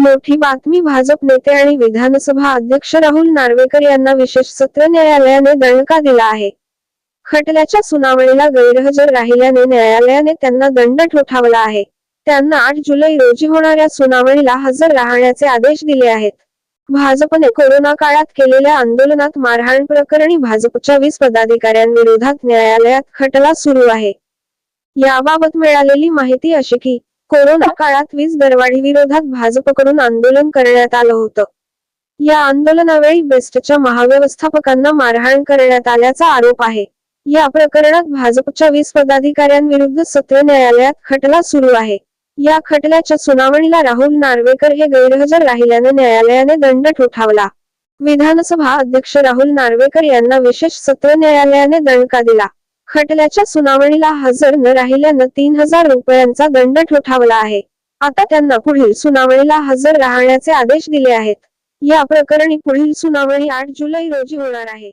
मोठी बातमी भाजप नेते आणि विधानसभा अध्यक्ष राहुल नार्वेकर यांना विशेष सत्र न्यायालयाने दणका दिला आहे. खटल्याच्या सुनावणीला गैरहजर राहिल्याने न्यायालयाने त्यांना दंड ठोठावला आहे. त्यांना आठ जुलै रोजी होणाऱ्या सुनावणीला हजर राहण्याचे आदेश दिले आहेत. भाजपने कोरोना काळात केलेल्या आंदोलनात मारहाण प्रकरणी भाजपच्या वीस पदाधिकाऱ्यांविरोधात न्यायालयात खटला सुरू आहे. याबाबत मिळालेली माहिती अशी की कोरोना काळात वीज दरवाढी विरोधात भाजपकडून आंदोलन करण्यात आलं होतं. या आंदोलनावेळी बेस्टच्या महाव्यवस्थापकांना मारहाण करण्यात आल्याचा आरोप आहे. या प्रकरणात भाजपच्या वीस पदाधिकाऱ्यांविरुद्ध सत्र न्यायालयात खटला सुरू आहे. या खटल्याच्या सुनावणीला राहुल नार्वेकर हे गैरहजर राहिल्याने न्यायालयाने दंड ठोठावला. विधानसभा अध्यक्ष राहुल नार्वेकर यांना विशेष सत्र न्यायालयाने दणका दिला. खटल्याच्या सुनावणीला हजर न राहिल्यानं तीन हजार रुपयांचा दंड ठोठावला आहे. आता त्यांना पुढील सुनावणीला हजर राहण्याचे आदेश दिले आहेत. या प्रकरणी पुढील सुनावणी आठ जुलै रोजी होणार आहे.